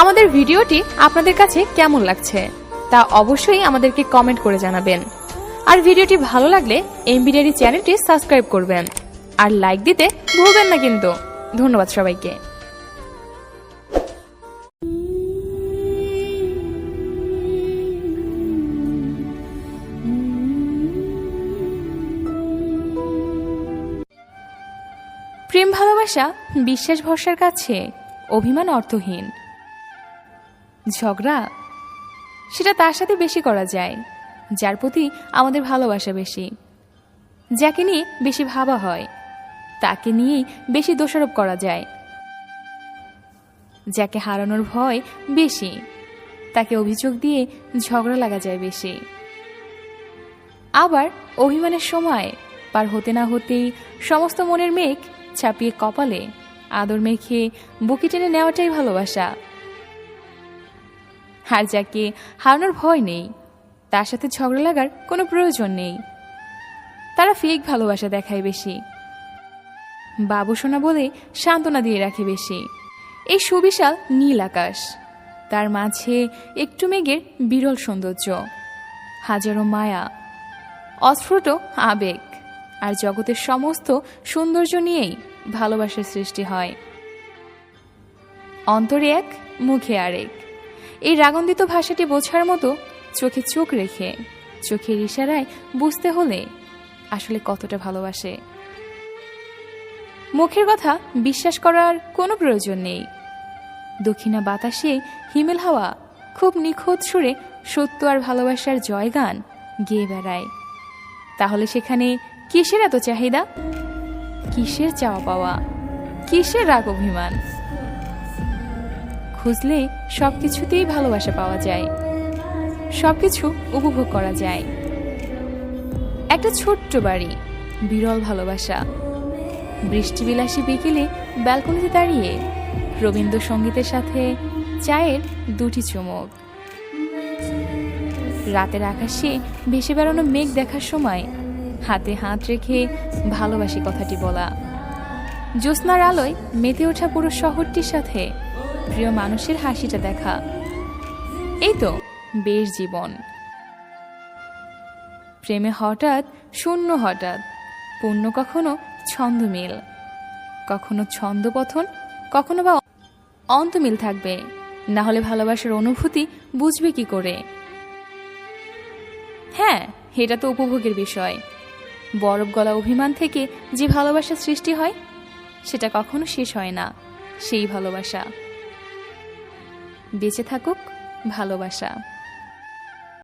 আমাদের ভিডিওটি আপনাদের কাছে কেমন লাগছে, তা অবশ্যই আমাদেরকে কমেন্ট করে জানাবেন। আর ভিডিওটি ভালো লাগলে এমবিডিআরি চ্যানেলটি সাবস্ক্রাইব করবেন। আর লাইক দিতে ভুলবেন না কিন্তু। ধন্যবাদ সবাইকে। প্রেম ভালোবাসা, বিশ্বাস ভরসার কাছে, অভিমান অর্থহীন। ঝগড়া, সেটা তার সাথে বেশি করা যায়, যার প্রতি আমাদের ভালোবাসা বেশি। যাকে নিয়ে বেশি ভাবা হয়, তাকে নিয়েই বেশি দোষারোপ করা যায়। যাকে হারানোর ভয় বেশি, তাকে অভিযোগ দিয়ে ঝগড়া লাগা যায় বেশি। আবার অভিমানের সময় পার হতে না হতেই সমস্ত মনের মেঘ ছাপিয়ে কপালে, আদর মেখে বুকি টেনে নেওয়াটাই ভালোবাসা। আর যাকে হারানোর ভয় নেই। তার সাথে ঝগড়া লাগার কোনো প্রয়োজন নেই। তারা ফেক ভালোবাসা দেখায় বেশি। বাবু সোনা বলে সান্ত্বনা দিয়ে রাখে বেশি। এই সুবিশাল নীল আকাশ, তার মাঝে একটু মেঘের বিরল সৌন্দর্য, হাজারো মায়া, অস্ফুট আবেগ, আর জগতের সমস্ত সৌন্দর্য নিয়েই ভালোবাসার সৃষ্টি হয়। অন্তরে এক, মুখে আরেক। এই রাগন্দিত ভাষাটি বোঝার মতো চোখে চোখ রেখে, চোখের ইশারায় বুঝতে হলে আসলে কতটা ভালোবাসে। মুখের কথা বিশ্বাস করার কোনো প্রয়োজন নেই। দক্ষিণা বাতাসে হিমেল হাওয়া, খুব নিখুঁত সুরে সত্য আর ভালোবাসার জয়গান গেয়ে বেড়ায়। তাহলে সেখানে কিসের এত চাহিদা? কিসের চাওয়া পাওয়া কিসের রাগ অভিমান খুঁজলে সব কিছুতেই ভালোবাসা পাওয়া যায়। সব কিছু উপভোগ করা যায়। একটা ছোট্ট বাড়ি, বিরল ভালোবাসা। বৃষ্টিবিলাসী বিকেলে ব্যালকনিতে দাঁড়িয়ে রবীন্দ্রসঙ্গীতের সাথে চায়ের দুটি চুমুক। রাতের আকাশে ভেসে বেড়ানো মেঘ দেখার সময় হাতে হাত রেখে ভালোবাসি কথাটি বলা। জ্যোৎস্নার আলোয় মেতে ওঠা পুরো শহরটির সাথে প্রিয় মানুষের হাসিটা দেখা। এই তো, বেশ জীবন। প্রেমে হঠাৎ, শূন্য হঠাৎ, পূর্ণ কখনো ছন্দ মিল। কখনো ছন্দপথন কখনো বা অন্তমিল থাকবে। না হলে ভালোবাসার অনুভূতি বুঝবে কি করে? হ্যাঁ এটা তো উপভোগের বিষয়। বরফ গলা অভিমান থেকে যে ভালোবাসা সৃষ্টি হয়, সেটা কখনো শেষ হয় না, সেই ভালোবাসা। বেঁচে থাকুক ভালোবাসা।